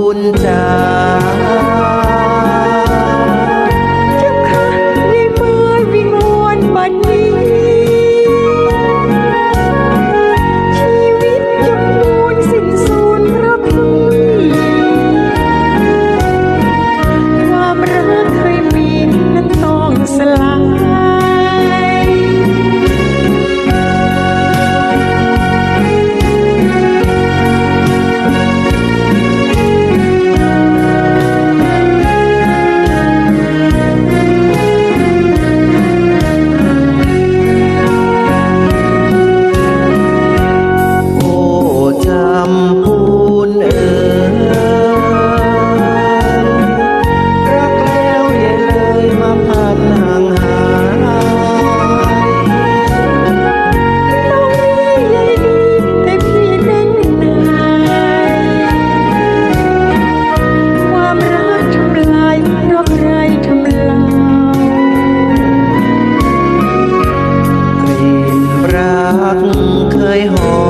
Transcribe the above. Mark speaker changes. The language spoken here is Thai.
Speaker 1: ำพูนจา
Speaker 2: เจ้ เคย
Speaker 1: ห
Speaker 2: อ